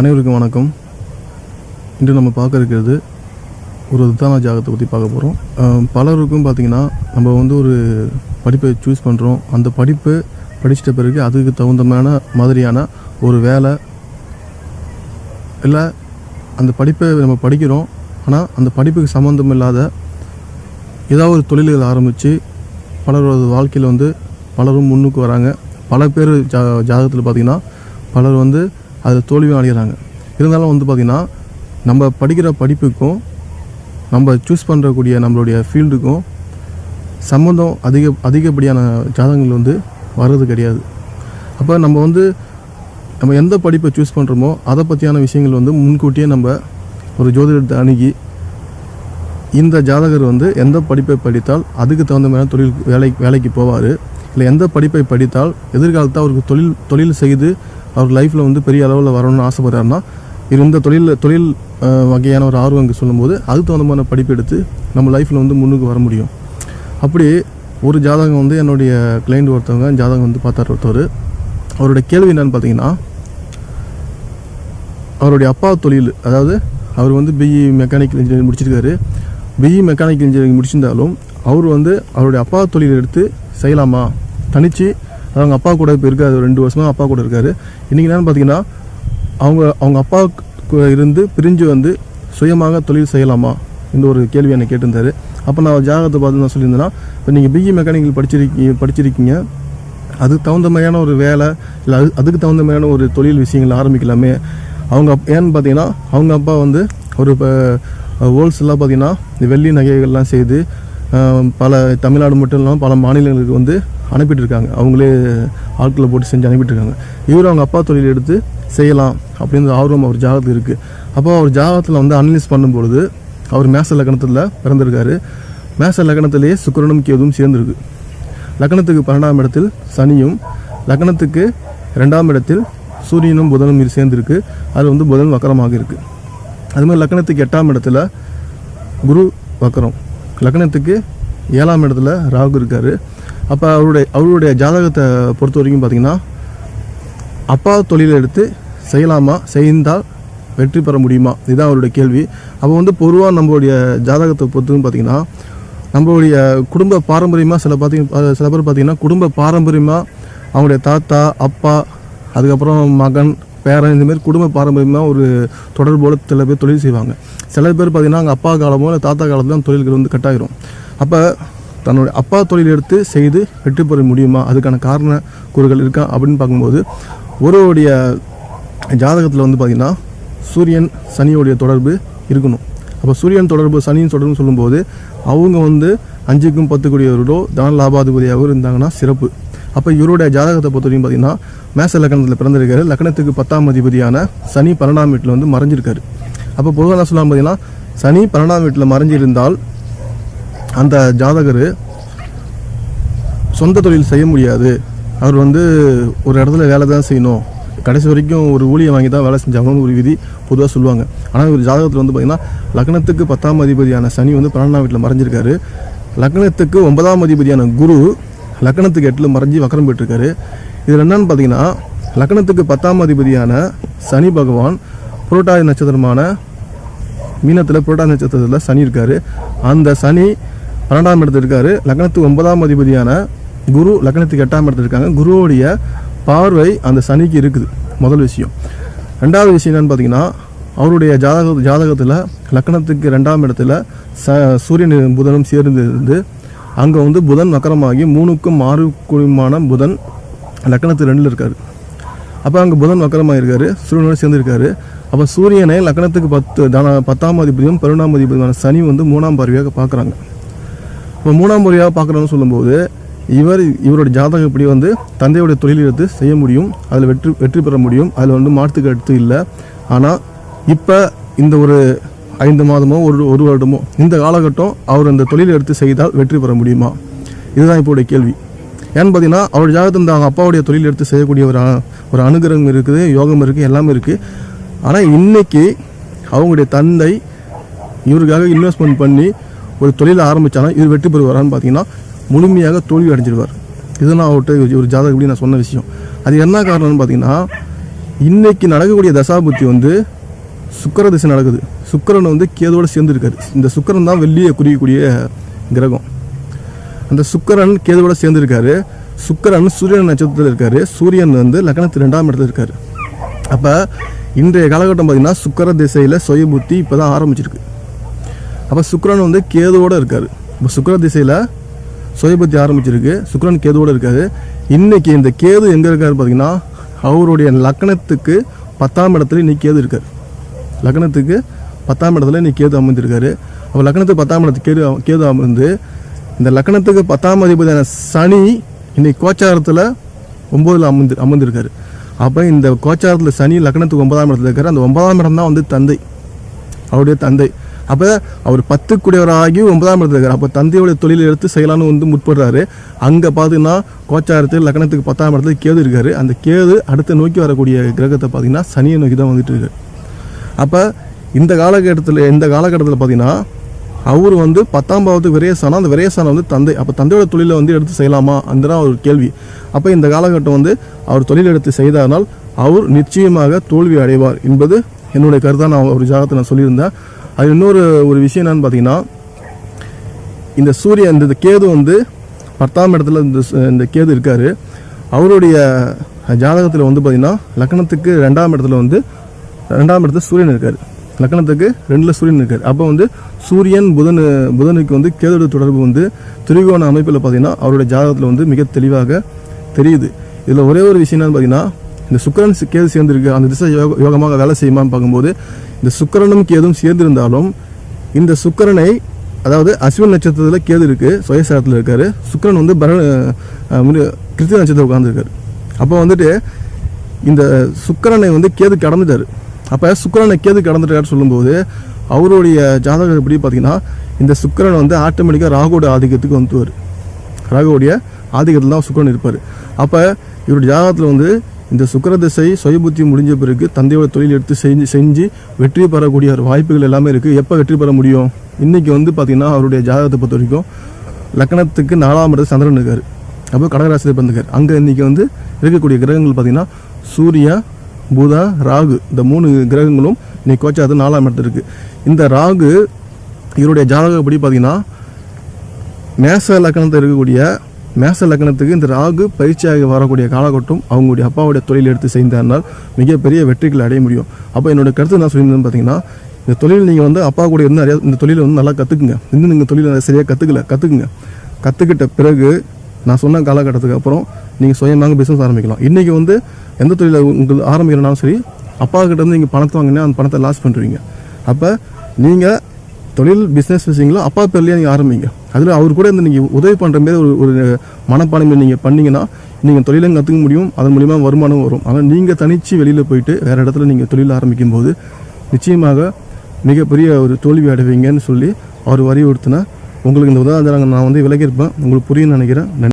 அனைவருக்கும் வணக்கம். இன்று நம்ம பார்க்க இருக்கிறது ஒரு ருத்தான ஜாகத்தை பற்றி பார்க்க போகிறோம் பலருக்கும் பார்த்திங்கன்னா நம்ம வந்து ஒரு படிப்பை சூஸ் பண்ணுறோம் அந்த படிப்பு படிச்சிட்ட பிறகு அதுக்கு தகுந்தமான மாதிரியான ஒரு வேலை இல்லை அந்த படிப்பை நம்ம படிக்கிறோம். ஆனால் அந்த படிப்புக்கு சம்மந்தம் இல்லாத ஏதாவது ஒரு தொழில்கள் ஆரம்பித்து பலரோட வாழ்க்கையில் வந்து பலரும் முன்னுக்கு வராங்க. பல பேர் ஜா ஜாதகத்தில் பார்த்திங்கன்னா பலர் வந்து அதில் தோல்வியும் அடைகிறாங்க இருந்தாலும் வந்து பார்த்திங்கன்னா நம்ம படிக்கிற படிப்புக்கும் நம்ம சூஸ் பண்ணுறக்கூடிய நம்மளுடைய ஃபீல்டுக்கும் சம்மந்தம் அதிக அதிகப்படியான ஜாதகங்கள் வந்து வர்றது கிடையாது. அப்போ நம்ம வந்து நம்ம எந்த படிப்பை சூஸ் பண்ணுறோமோ அதை பற்றியான விஷயங்கள் வந்து முன்கூட்டியே நம்ம ஒரு ஜோதிடத்தை அணுகி இந்த ஜாதகர் வந்து எந்த படிப்பை படித்தால் அதுக்கு தகுந்த மாதிரி தொழில் வேலை வேலைக்கு போவார். இல்லை எந்த படிப்பை படித்தால் எதிர்காலத்தில் அவருக்கு தொழில் தொழில் செய்து அவர் லைஃப்பில் வந்து பெரிய அளவில் வரணும்னு ஆசைப்படுறாருன்னா இது இந்த தொழில் தொழில் வகையான ஒரு ஆர்வம் இங்கே சொல்லும்போது அதுக்கு தகுந்த மாதிரி படிப்பு எடுத்து நம்ம லைஃப்பில் வந்து முன்னுக்கு வர முடியும். அப்படி ஒரு ஜாதகம் வந்து என்னுடைய கிளைண்ட் ஒருத்தவங்க ஜாதகம் வந்து பார்த்தார் ஒருத்தவர். அவருடைய கேள்வி என்னன்னு பார்த்தீங்கன்னா அவருடைய அப்பா தொழில் அதாவது அவர் வந்து பிஇ மெக்கானிக்கல் இன்ஜினியரிங் முடிச்சிருக்காரு. பிஇ மெக்கானிக்கல் இன்ஜினியரிங் முடிச்சிருந்தாலும் அவர் வந்து அவருடைய அப்பா தொழில் எடுத்து செய்யலாமா? தனிச்சு அவங்க அப்பா கூட இப்போ இருக்காரு ரெண்டு வருஷமாக அப்பா கூட இருக்காரு. இன்றைக்கி என்னென்னு பார்த்தீங்கன்னா அவங்க அவங்க அப்பா இருந்து பிரிஞ்சு வந்து சுயமாக தொழில் செய்யலாமா? இந்த ஒரு கேள்வி என்னை கேட்டிருந்தாரு. அப்போ நான் ஜாகத்தை பார்த்து நான் சொல்லியிருந்தேன்னா இப்போ நீங்கள் பிஇ மெக்கானிக்கல் படிச்சிருக்கீங்க படிச்சிருக்கீங்க. அதுக்கு தகுந்த மாதிரியான ஒரு வேலை இல்லை அது அதுக்கு தகுந்த மாதிரியான ஒரு தொழில் விஷயங்கள் ஆரம்பிக்கலாமே. அவங்க ஏன்னு பார்த்தீங்கன்னா அவங்க அப்பா வந்து ஒரு இப்போ ஹோல்சேலாக பார்த்தீங்கன்னா இந்த வெள்ளி நகைகள்லாம் செய்து பல தமிழ்நாடு மட்டும் இல்லாமல் பல மாநிலங்களுக்கு வந்து அனுப்பிட்டு இருக்காங்க அவங்களே ஆட்களை போட்டு செஞ்சு அனுப்பிட்டு இருக்காங்க இவர் அவங்க அப்பா தொழில் எடுத்து செய்யலாம் அப்படின்ற ஆர்வம் அவர் ஜாதகத்துக்கு இருக்குது அப்போ அவர் ஜாதகத்தில் வந்து அனலைஸ் பண்ணும்பொழுது அவர் மேச லக்னத்தில் பிறந்திருக்காரு. மேச லக்னத்திலேயே சுக்கிரனும் கேதுவும் சேர்ந்துருக்கு. லக்னத்துக்கு பன்னெண்டாம் இடத்தில் சனியும் லக்னத்துக்கு ரெண்டாம் இடத்தில் சூரியனும் புதனும் இது சேர்ந்துருக்கு. அது வந்து புதன் வக்கரமாக இருக்குது அது மாதிரி லக்னத்துக்கு எட்டாம் இடத்துல குரு வக்கரம். லக்னத்துக்கு ஏழாம் இடத்துல ராகு இருக்கார். அப்போ அவருடைய அவருடைய ஜாதகத்தை பொறுத்த வரைக்கும் பார்த்திங்கன்னா அப்பா தொழிலை எடுத்து செய்யலாமா செய்தால் வெற்றி பெற முடியுமா? இதுதான் அவருடைய கேள்வி. அப்போ வந்து பொதுவாக நம்மளுடைய ஜாதகத்தை பொறுத்துன்னு பார்த்திங்கன்னா நம்மளுடைய குடும்ப பாரம்பரியமாக சில பார்த்திங்க சில பேர் பார்த்தீங்கன்னா குடும்ப பாரம்பரியமாக அவங்களுடைய தாத்தா அப்பா அதுக்கப்புறம் மகன் பேரன் இந்த மாதிரி குடும்ப பாரம்பரியமாக ஒரு தொடர்போல் சில பேர் தொழில் செய்வாங்க. சில பேர் பார்த்தீங்கன்னா அங்கே அப்பா காலமோ இல்லை தாத்தா காலத்தில் தான் தொழில்கள் வந்து கட்டாயிரும் அப்போ தன்னுடைய அப்பா தொழில் எடுத்து செய்து வெற்றி பெற முடியுமா? அதுக்கான காரண கூறுகள் இருக்கா? அப்படின்னு பார்க்கும்போது ஒருவருடைய ஜாதகத்தில் வந்து பார்த்திங்கன்னா சூரியன் சனியோடைய தொடர்பு இருக்கணும். அப்போ சூரியன் தொடர்பு சனியின் தொடர்பு சொல்லும்போது அவங்க வந்து அஞ்சுக்கும் பத்துக்குரியவர்களோ தன லாபாதிபதியாகவும் இருந்தாங்கன்னா சிறப்பு. அப்போ இவருடைய ஜாதகத்தை பொறுத்தவரைக்கும் பார்த்தீங்கன்னா மேச லக்னத்தில் பிறந்திருக்காரு. லக்னத்துக்கு பத்தாம் அதிபதியான சனி பன்னெண்டாம் வீட்டில் வந்து மறைஞ்சிருக்காரு. அப்போ பொதுவாக என்ன சொல்லலாம் பார்த்தீங்கன்னா சனி பன்னெண்டாம் வீட்டில் மறைஞ்சிருந்தால் அந்த ஜாதகர் சொந்த தொழில் செய்ய முடியாது. அவர் வந்து ஒரு இடத்துல வேலை தான் செய்யணும். கடைசி வரைக்கும் ஒரு ஊழியை வாங்கி தான் வேலை செஞ்சாங்கன்னு ஒரு விதி பொதுவாக சொல்லுவாங்க. ஆனால் ஒரு ஜாதகத்தில் வந்து பார்த்திங்கன்னா லக்னத்துக்கு பத்தாம் அதிபதியான சனி வந்து பன்னெண்டாம் வீட்டில் மறைஞ்சிருக்காரு. லக்னத்துக்கு ஒன்பதாம் அதிபதியான குரு லக்னத்துக்கு எட்டில் மறைஞ்சி வக்கரம் போயிட்டுருக்காரு இதில் என்னன்னு பார்த்தீங்கன்னா லக்னத்துக்கு பத்தாம் அதிபதியான சனி பகவான் புரோட்டாதி நட்சத்திரமான மீனத்தில் புரோட்டாதி நட்சத்திரத்தில் சனி இருக்கார். அந்த சனி பன்னெண்டாம் இடத்துல இருக்கார். லக்னத்துக்கு ஒன்பதாம் அதிபதியான குரு லக்னத்துக்கு எட்டாம் இடத்துல இருக்காங்க. குருவுடைய பார்வை அந்த சனிக்கு இருக்குது. முதல் விஷயம். ரெண்டாவது விஷயம் என்னென்னு பார்த்தீங்கன்னா அவருடைய ஜாதக ஜாதகத்தில் லக்னத்துக்கு ரெண்டாம் இடத்துல ச சூரியன் புதனும் சேர்ந்து இருந்து அங்கே வந்து புதன் வக்கரமாகி மூணுக்கும் ஆறு குழுமான புதன் லக்கணத்து ரெண்டில் இருக்கார். அப்போ அங்கே புதன் வக்கரமாக இருக்கார் சூரியனோட சேர்ந்துருக்காரு. அப்போ சூரியனை லக்னத்துக்கு பத்து தான பத்தாம் அதிபதியும் பன்னெண்டாம் அதிபதியான சனி வந்து மூணாம் பார்வையாக பார்க்குறாங்க. இப்போ மூணாம் பார்வையாக பார்க்குறோன்னு சொல்லும்போது இவர் இவரோட ஜாதகம் இப்படி வந்து தந்தையோட தொழில் எடுத்து செய்ய முடியும் அதில் வெற்றி வெற்றி பெற முடியும் அதில் வந்து மாற்றுக்கு எடுத்து இல்லை. ஆனால் இப்போ இந்த ஒரு ஐந்து மாதமோ ஒரு ஒரு வருடமோ இந்த காலகட்டம் அவர் அந்த தொழில் எடுத்து செய்தால் வெற்றி பெற முடியுமா? இதுதான் இப்போடைய கேள்வி. ஏன்னு பார்த்தீங்கன்னா அவர் ஜாதகத்தில் இந்த அவங்க அப்பாவுடைய தொழில் எடுத்து செய்யக்கூடிய ஒரு ஒரு அனுகிரகம் இருக்குது யோகம் இருக்குது எல்லாமே இருக்குது. ஆனால் இன்றைக்கி அவங்களுடைய தந்தை இவருக்காக இன்வெஸ்ட்மெண்ட் பண்ணி ஒரு தொழிலை ஆரம்பித்தாலும் இவர் வெற்றி பெறுவாரான்னு பார்த்தீங்கன்னா முழுமையாக தோல்வி அடைஞ்சிருவார். இதுதான் அவர்கிட்ட ஒரு ஜாதகம் இப்படி நான் சொன்ன விஷயம். அது என்ன காரணம்னு பார்த்தீங்கன்னா இன்றைக்கி நடக்கக்கூடிய தசாபுத்தி வந்து சுக்கர திசை நடக்குது. சுக்கிரன் வந்து கேதுவோடு சேர்ந்துருக்காரு. இந்த சுக்கரன் தான் வெள்ளியை குறிக்கக்கூடிய கிரகம். அந்த சுக்கரன் கேதுவோட சேர்ந்துருக்காரு. சுக்கரன் சூரியன் நட்சத்திரத்தில் இருக்காரு. சூரியன் வந்து லக்னத்து ரெண்டாம் இடத்துல இருக்காரு. அப்போ இன்றைய காலகட்டம் பார்த்தீங்கன்னா சுக்கர திசையில் சுய புத்தி இப்போ தான் ஆரம்பிச்சிருக்கு. அப்போ சுக்கரன் வந்து கேதுவோடு இருக்காரு. இப்போ சுக்கிர திசையில் சுயபத்தி ஆரம்பிச்சிருக்கு. சுக்கரன் கேதுவோடு இருக்காரு. இன்றைக்கி இந்த கேது எங்கே இருக்காரு பார்த்தீங்கன்னா அவருடைய லக்னத்துக்கு பத்தாம் இடத்துல இன்னைக்கு கேது இருக்கார். லக்னத்துக்கு பத்தாம் இடத்துல இன்னைக்கு கேது அமர்ந்திருக்காரு. அப்போ லக்னத்துக்கு பத்தாம் இடத்துக்கு கேது கேது அமர்ந்து இந்த லக்னத்துக்கு பத்தாம் அதிபதியான சனி இன்னைக்கு கோச்சாரத்தில் ஒம்போதில் அமர்ந்து அமர்ந்திருக்காரு. அப்போ இந்த கோச்சாரத்தில் சனி லக்னத்துக்கு ஒன்பதாம் இடத்துல இருக்கார். அந்த ஒன்பதாம் இடம் தான் வந்து தந்தை. அவருடைய தந்தை. அப்போ அவர் பத்து குடியவராகி ஒன்பதாம் இடத்துல இருக்கார். அப்போ தந்தையோட தொழில் எடுத்து செய்யலாம்னு வந்து முற்படுறாரு. அங்கே பார்த்தீங்கன்னா கோச்சாரத்தில் லக்னத்துக்கு பத்தாம் இடத்துல கேது இருக்காரு. அந்த கேது அடுத்து நோக்கி வரக்கூடிய கிரகத்தை பார்த்தீங்கன்னா சனியை நோக்கி தான் வந்துட்டு இருக்காரு. அப்போ இந்த காலகட்டத்தில் இந்த காலகட்டத்தில் பார்த்தீங்கன்னா அவர் வந்து பத்தாம் பாவத்துக்கு விரயசானம் அந்த விரயசானம் வந்து தந்தை அப்போ தந்தையோட தொழிலை வந்து எடுத்து செய்யலாமா? அந்த தான் ஒரு கேள்வி. அப்போ இந்த காலகட்டம் வந்து அவர் தொழில் எடுத்து செய்தானால் அவர் நிச்சயமாக தோல்வி அடைவார் என்பது என்னுடைய கருத்தாக நான் ஒரு ஜாகத்தை நான் சொல்லியிருந்தேன். அது இன்னொரு ஒரு விஷயம் என்னன்னு பார்த்தீங்கன்னா இந்த சூரியன் இந்த கேது வந்து பத்தாம் இடத்துல இந்த இந்த கேது இருக்கார். அவருடைய ஜாதகத்தில் வந்து பார்த்தீங்கன்னா லக்னத்துக்கு ரெண்டாம் இடத்துல வந்து ரெண்டாம் இடத்துல சூரியன் இருக்கார். லக்னத்துக்கு ரெண்டில் சூரியன் இருக்கார். அப்போ வந்து சூரியன் புதன் புதனுக்கு வந்து கேதோட தொடர்பு வந்து திரிகோண அமைப்பில் பார்த்தீங்கன்னா அவருடைய ஜாதகத்தில் வந்து மிக தெளிவாக தெரியுது. இதில் ஒரே ஒரு விஷயம் என்னன்னு பார்த்தீங்கன்னா இந்த சுக்கரன் கேது சேர்ந்துருக்கு. அந்த திசை யோக யோகமாக வேலை செய்யுமான்னு பார்க்கும்போது இந்த சுக்கரனும் கேதும் சேர்ந்திருந்தாலும் இந்த சுக்கரனை அதாவது அஸ்வின் நட்சத்திரத்தில் கேது இருக்குது சுயசாரத்தில் இருக்கார். சுக்கரன் வந்து பர கிருத்திக நட்சத்திரம் உட்காந்துருக்காரு அப்போ வந்துட்டு இந்த சுக்கரனை வந்து கேது கடந்துட்டாரு. அப்போ சுக்கிரனை கேது கடந்துட்டாரு சொல்லும்போது அவருடைய ஜாதகம் எப்படி பார்த்தீங்கன்னா இந்த சுக்கரன் வந்து ஆட்டோமேட்டிக்காக ராகுவோட ஆதிக்கத்துக்கு வந்துவார் ராகுவோடைய ஆதிக்கத்தில் தான் சுக்கரன் இருப்பார். அப்போ இவருடைய ஜாதகத்தில் வந்து இந்த சுக்கர திசை சுயபுத்தி முடிஞ்ச பிறகு தந்தையோட தொழில் எடுத்து செஞ்சு செஞ்சு வெற்றி பெறக்கூடிய ஒரு வாய்ப்புகள் எல்லாமே இருக்குது எப்போ வெற்றி பெற முடியும்? இன்றைக்கி வந்து பார்த்திங்கன்னா அவருடைய ஜாதகத்தை பொறுத்த வரைக்கும் லக்னத்துக்கு நாலாம் இடத்து சந்திரன் இருக்கார். அப்போ கடகராசியில் பிறந்திருக்கார். அங்கே இன்றைக்கி வந்து இருக்கக்கூடிய கிரகங்கள் பார்த்திங்கன்னா சூரியன் பூதா ராகு இந்த மூணு கிரகங்களும் இன்னைக்கு கோச்சாரத்து நாலாம் இடத்துல இருக்குது இந்த ராகு இவருடைய ஜாதகப்படி பார்த்திங்கன்னா மேச லக்கணத்தில் இருக்கக்கூடிய மேச லக்கணத்துக்கு இந்த ராகு பயிற்சியாக வரக்கூடிய காலகட்டம் அவங்களுடைய அப்பாவுடைய தொழில் எடுத்து செய்தார்னால் மிகப்பெரிய வெற்றிகளை அடைய முடியும். அப்போ என்னோட கருத்து என்ன சொல்லியிருந்தேன்னு பார்த்தீங்கன்னா இந்த தொழில் நீங்கள் வந்து அப்பா கூட இருந்து நிறையா இந்த தொழிலை வந்து நல்லா கற்றுக்குங்க இன்னும் நீங்கள் தொழில் சரியாக கற்றுக்கல கற்றுக்குங்க கற்றுக்கிட்ட பிறகு நான் சொன்ன காலகட்டத்துக்கு அப்புறம் நீங்கள் சுயமாக பிஸ்னஸ் ஆரம்பிக்கலாம். இன்றைக்கி வந்து எந்த தொழிலை உங்களுக்கு ஆரம்பிக்கிறனாலும் சரி அப்பா கிட்ட நீங்கள் பணத்தை வாங்கினா அந்த பணத்தை லாஸ் பண்ணுறீங்க அப்போ நீங்கள் தொழில் பிஸ்னஸ் விஷயங்களோ அப்பா பேர்லேயே நீங்கள் ஆரம்பிங்க. அதில் அவர் கூட இந்த நீங்கள் உதவி பண்ணுற மாரி ஒரு ஒரு மனப்பான்மை நீங்கள் பண்ணிங்கன்னா நீங்கள் தொழிலும் கற்றுக்க முடியும். அதன் மூலிமா வருமானம் வரும். ஆனால் நீங்கள் தனித்து வெளியில் போயிட்டு வேறு இடத்துல நீங்கள் தொழில் ஆரம்பிக்கும் போது நிச்சயமாக மிகப்பெரிய ஒரு தோல்வி அடைவீங்கன்னு சொல்லி அவர் வலியுறுத்தினா உங்களுக்கு இந்த உதாரணம் நான் வந்து விலகியிருப்பேன் உங்களுக்கு புரியும்னு நினைக்கிறேன். நன்றி.